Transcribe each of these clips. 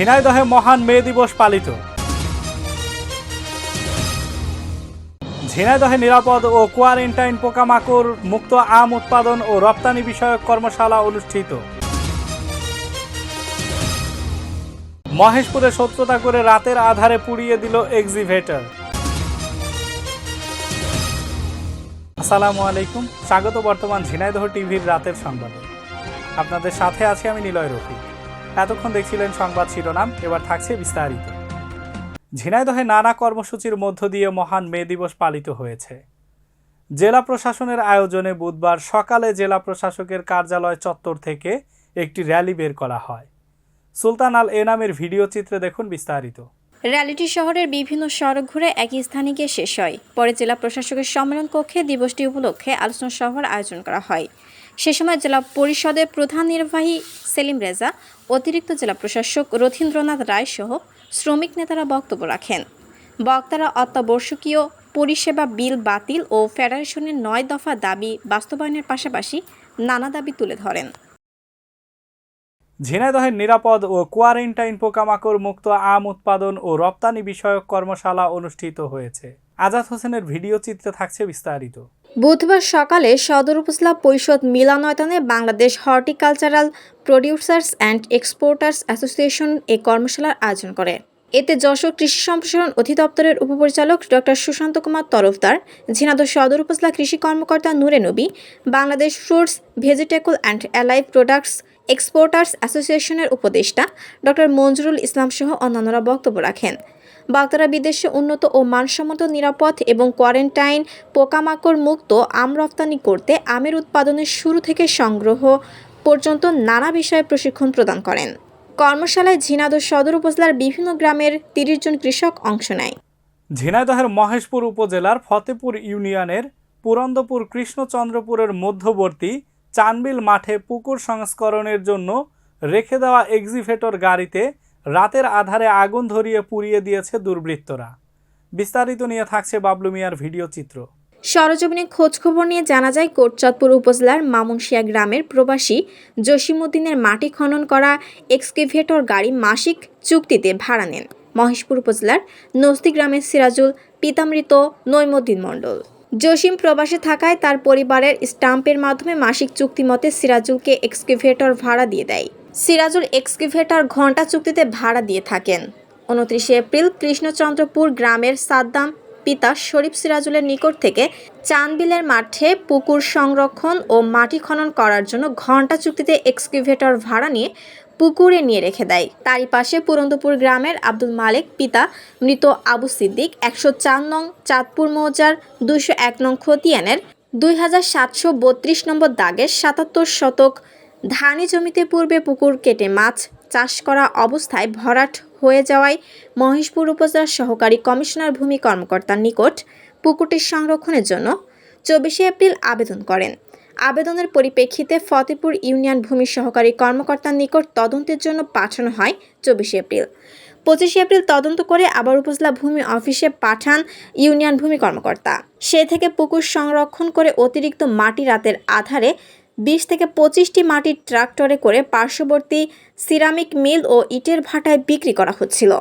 ঝিনাইদহে মহান মে দিবস পালিত। ঝিনাইদহে নিরাপদ ও কোয়ারেন্টাইন পোকামাকড় মুক্ত আম উৎপাদন ও রপ্তানি বিষয়ক কর্মশালা অনুষ্ঠিত। মহেশপুরে সত্যতা করে রাতের আধারে পুড়িয়ে দিল এক্সিভেটর। আসসালামু আলাইকুম, স্বাগত বর্তমান ঝিনাইদহ টিভির রাতের সংবাদে। আপনাদের সাথে আছি আমি নিলয় রফিক। এতক্ষণ দেখছিলেন সংবাদ শিরোনাম, এবার থাকছে বিস্তারিত। ঝিনাইদহে নানা কর্মসূচির মধ্য দিয়ে মহান মে দিবস পালিত হয়েছে। জেলা প্রশাসনের আয়োজনে বুধবার সকালে জেলা প্রশাসকের কার্যালয় চত্বর থেকে একটি র্যালি বের করা হয়। সুলতান আল এনামের ভিডিও চিত্রে দেখুন বিস্তারিত। র্যালিটি শহরের বিভিন্ন সড়ক ঘুরে একই স্থানে গিয়ে শেষ হয়। পরে জেলা প্রশাসকের সম্মেলন কক্ষে দিবসটি উপলক্ষে আলোচনা সভার আয়োজন করা হয়। সে সময় জেলা পরিষদের প্রধান নির্বাহী সেলিম রেজা, অতিরিক্ত জেলা প্রশাসক রথীন্দ্রনাথ রায় সহ শ্রমিক নেতারা বক্তব্য রাখেন। বক্তারা অত্যাবশ্যকীয় পরিষেবা বিল বাতিল ও ফেডারেশনের নয় দফা দাবি বাস্তবায়নের পাশাপাশি নানা দাবি তুলে ধরেন। ঝিনাইদহের নিরাপদ ও কোয়ারেন্টাইন পোকামাকড় মুক্ত আম উৎপাদন ও রপ্তানি বিষয়ক কর্মশালা অনুষ্ঠিত হয়েছে। আজাদ হোসেনের ভিডিও চিত্রে থাকছে বিস্তারিত। বুধবার সকালে সদর উপজেলা পরিষদ মিলনায়তনে Bangladesh horticultural producers and exporters association এ কর্মশালার আয়োজন করে। এতে যশোর কৃষি সম্প্রসারণ অধিদপ্তরের উপপরিচালক ডক্টর সুশান্ত কুমার তরফদার, ঝিনাইদহ সদর উপজেলা কৃষি কর্মকর্তা Nure Nabi, Bangladesh fruits vegetable and alive products exporters অ্যাসোসিয়েশনের উপদেষ্টা ডক্টর মঞ্জুরুল ইসলাম সহ অন্যান্যরা বক্তব্য রাখেন। বক্তারা বিদেশে উন্নত ও মানসম্মত নিরাপদ এবং কোয়ারেন্টাইন পোকামাকড় মুক্ত আম রপ্তানি করতে আমের উৎপাদনের শুরু থেকে সংগ্রহ পর্যন্ত নানা বিষয়ে প্রশিক্ষণ প্রদান করেন। কর্মশালায় ঝিনাইদহ সদর উপজেলার বিভিন্ন গ্রামের তিরিশ জন কৃষক অংশ নেয়। ঝিনাইদহের মহেশপুর উপজেলার ফতেপুর ইউনিয়নের পুরন্দপুর কৃষ্ণচন্দ্রপুরের মধ্যবর্তী চানবিল মাঠে পুকুর সংস্করণের জন্য রেখে দেওয়া এক্সিভেটর গাড়িতে রাতের আধারে আগুন ধরিয়ে পুড়িয়ে দিয়েছে দুর্বৃত্তরা। বিস্তারিত নিয়ে থাকছে বাবলু মিয়ার ভিডিও চিত্র। সরজমিনে খোঁজখবর নিয়ে জানা যায়, কোটচাঁদপুর উপজেলার মামুনশিয়া গ্রামের প্রবাসী জসিমুদ্দিনের মাটি খনন করা এক্সকেভেটর গাড়ি মাসিক চুক্তিতে ভাড়া নেন। মহেশপুর উপজেলার নস্তি গ্রামের সিরাজুল, পিতামৃত, নৈমুদ্দিন মণ্ডল। জসিম প্রবাসে থাকায় তার পরিবারের স্টাম্পের মাধ্যমে মাসিক চুক্তি মতে সিরাজুলকে এক্সকিভেটর ভাড়া দিয়ে দেয়। সিরাজুল এক্সকিভেটর ঘণ্টা চুক্তিতে ভাড়া দিয়ে থাকেন। উনত্রিশে এপ্রিল কৃষ্ণচন্দ্রপুর গ্রামের সাদ্দাম পিতা শরীফ সিরাজুলের নিকট থেকে চানবিলের মাঠে পুকুর সংরক্ষণ ও মাটি খনন করার জন্য ঘণ্টা চুক্তিতে এক্সকিভেটর ভাড়া নিয়ে পুকুরে নিয়ে রেখে দেয়। তারই পাশে পুরন্দপুর গ্রামের আব্দুল মালেক পিতা মৃত আবু সিদ্দিক একশো চার নং চাঁদপুর মৌজার দুইশো এক নং খতিয়ানের দুই হাজার সাতশো বত্রিশ নম্বর দাগের সাতাত্তর শতক ধানি জমিতে পূর্বে পুকুর কেটে মাছ চাষ করা অবস্থায় ভরাট হয়ে যাওয়ায় মহেশপুর উপজেলার সহকারী কমিশনার ভূমি কর্মকর্তার নিকট পুকুরটি সংরক্ষণের জন্য চব্বিশে এপ্রিল আবেদন করেন। আবেদনের পরিপ্রেক্ষিতে ফতেপুর ইউনিয়ন ভূমি সহকারী কর্মকর্তার নিকট তদন্তের জন্য পাঠানো হয় চব্বিশে এপ্রিল। পঁচিশে এপ্রিল তদন্ত করে আবার উপজেলা ভূমি অফিসে পাঠান ইউনিয়ন ভূমি কর্মকর্তা। সে থেকে পুকুর সংরক্ষণ করে অতিরিক্ত মাটি রাতের আধারে বিশ থেকে পঁচিশটি মাটির ট্রাক্টরে করে পার্শ্ববর্তী সিরামিক মিল ও ইটের ভাটায় বিক্রি করা হচ্ছিল।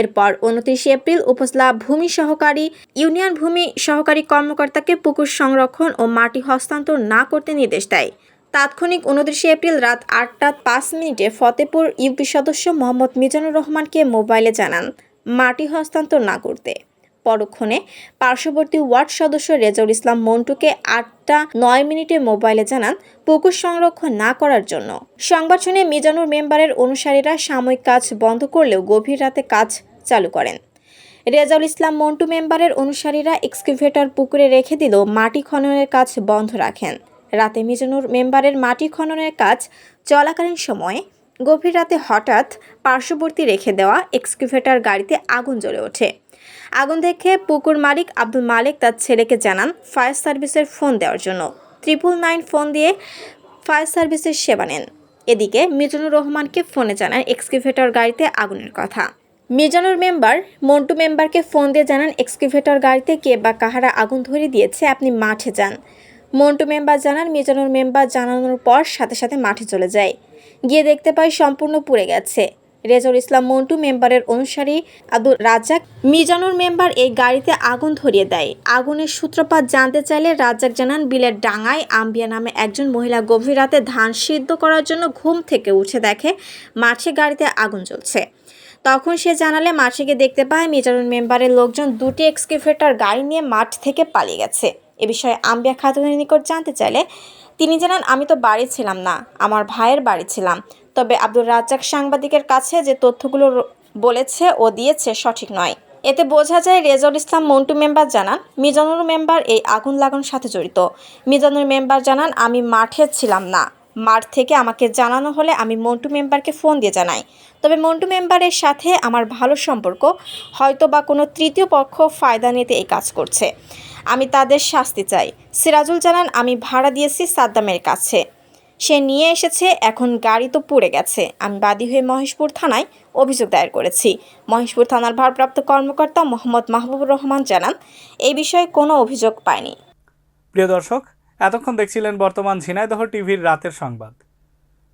এরপর উনত্রিশে এপ্রিল উপজেলা ভূমি সহকারী, ইউনিয়ন ভূমি সহকারী কর্মকর্তাকে পুকুর সংরক্ষণ ও মাটি হস্তান্তর না করতে নির্দেশ দেয়। তাৎক্ষণিক উনত্রিশে এপ্রিল রাত আটটা পাঁচ মিনিটে ফতেপুর ইউপি সদস্য মোহাম্মদ মিজানুর রহমানকে মোবাইলে জানান, মাটি হস্তান্তর না করতে। পরক্ষণে পার্শ্ববর্তী ওয়ার্ড সদস্য রেজাউল ইসলাম মন্টুকে আটটা নয় মিনিটে মোবাইলে জানান পুকুর সংরক্ষণ না করার জন্য। সংবাদ শুনে মিজানুর মেম্বারের অনুসারীরা সাময়িক কাজ বন্ধ করলেও গভীর রাতে কাজ চালু করেন। রেজাউল ইসলাম মন্টু মেম্বারের অনুসারীরা এক্সকিভেটর পুকুরে রেখে দিলেও মাটি খননের কাজ বন্ধ রাখেন। রাতে মিজানুর মেম্বারের মাটি খননের কাজ চলাকালীন সময়ে গভীর রাতে হঠাৎ পার্শ্ববর্তী রেখে দেওয়া এক্সকিভেটর গাড়িতে আগুন জ্বলে ওঠে। আগুন দেখে পুকুর মালিক আব্দুল মালিক তার ছেলেকে জানান, ফায়ার সার্ভিসের ফোন দেওয়ার জন্য। ট্রিপল নাইন ফোন দিয়ে ফায়ার সার্ভিসের সেবা নেন। এদিকে মিজানুর রহমানকে ফোনে জানান এক্সকিভেটর গাড়িতে আগুনের কথা। মিজানুর মেম্বার মন্টু মেম্বারকে ফোন দিয়ে জানান এক্সকিভেটর গাড়িতে কে বা কাহারা আগুন ধরিয়ে দিয়েছে, আপনি মাঠে যান। মন্টু মেম্বার জানান মিজানুর মেম্বার জানানোর পর সাথে সাথে মাঠে চলে যায়। গিয়ে দেখতে পাই সম্পূর্ণ পুড়ে গেছে। রেজর ইসলাম মন্টু মেম্বারের অনুসারী আব্দুল রাজ্জাক মিজানুর মেম্বার এই গাড়িতে আগুন ধরিয়ে দেয়। আগুনের সূত্রপাত জানতে চাইলে রাজ্জাক জানান, বিলের ডাঙায় আম্বিয়া নামে একজন মহিলা গভীর রাতে ধান সিদ্ধ করার জন্য ঘুম থেকে উঠে দেখে মাঠে গাড়িতে আগুন জ্বলছে। তখন সে জানালে মাঠে গিয়ে দেখতে পায় মিজানুর মেম্বারের লোকজন দুটি এক্সকেভেটর গাড়ি নিয়ে মাঠ থেকে পালিয়ে গেছে। এ বিষয়ে আম্বিয়া খাতুনের নিকট জানতে চাইলে তিনি জানান, আমি তো বাড়ি ছিলাম না, আমার ভাইয়ের বাড়ি ছিলাম। তবে আব্দুর রাজ্জাক সাংবাদিকের কাছে যে তথ্যগুলো বলেছে ও দিয়েছে সঠিক নয়। এতে বোঝা যায় রেজল ইসলাম মন্টু মেম্বার জানান, মিজানুর মেম্বার এই আগুন লাগানোর সাথে জড়িত। মিজানুর মেম্বার জানান, আমি মাঠে ছিলাম না। মাঠ থেকে আমাকে জানানো হলে আমি মন্টু মেম্বারকে ফোন দিয়ে জানাই। তবে মন্টু মেম্বারের সাথে আমার ভালো সম্পর্ক। হয়তো বা কোনো তৃতীয় পক্ষ ফায়দা নিতে এই কাজ করছে। আমি তাদের শাস্তি চাই। সিরাজুল জানান, আমি ভাড়া দিয়েছি সাদ্দামের কাছে। সে নিয়ে এসেছে, এখন গাড়ি তো পুড়ে গেছে। আমি বাদী হয়ে মহেশপুর থানায় অভিযোগ দায়ের করেছি। মহেশপুর থানার ভারপ্রাপ্ত কর্মকর্তা মোহাম্মদ মাহবুবুর রহমান জানান এই বিষয়ে কোনো অভিযোগ পায়নি প্রিয় দর্শক, এতক্ষণ দেখছিলেন বর্তমান ঝিনাইদহ টিভির রাতের সংবাদ।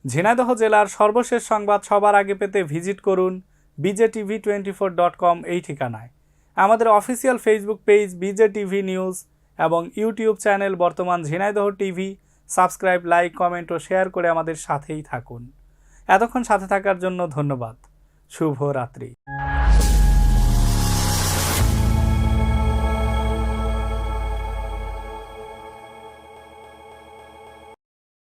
ঝিনাইদহ জেলার সর্বশেষ সংবাদ সবার আগে পেতে ভিজিট করুন BJ TV twenty four dot com এই ঠিকানায়। আমাদের official Facebook page BJ TV news এবং ইউটিউব চ্যানেল বর্তমান Jhenaidah TV. Subscribe, like, comment ও শেয়ার করে আমাদের সাথেই থাকুন। এতক্ষণ সাথে থাকার জন্য ধন্যবাদ। শুভ রাত্রি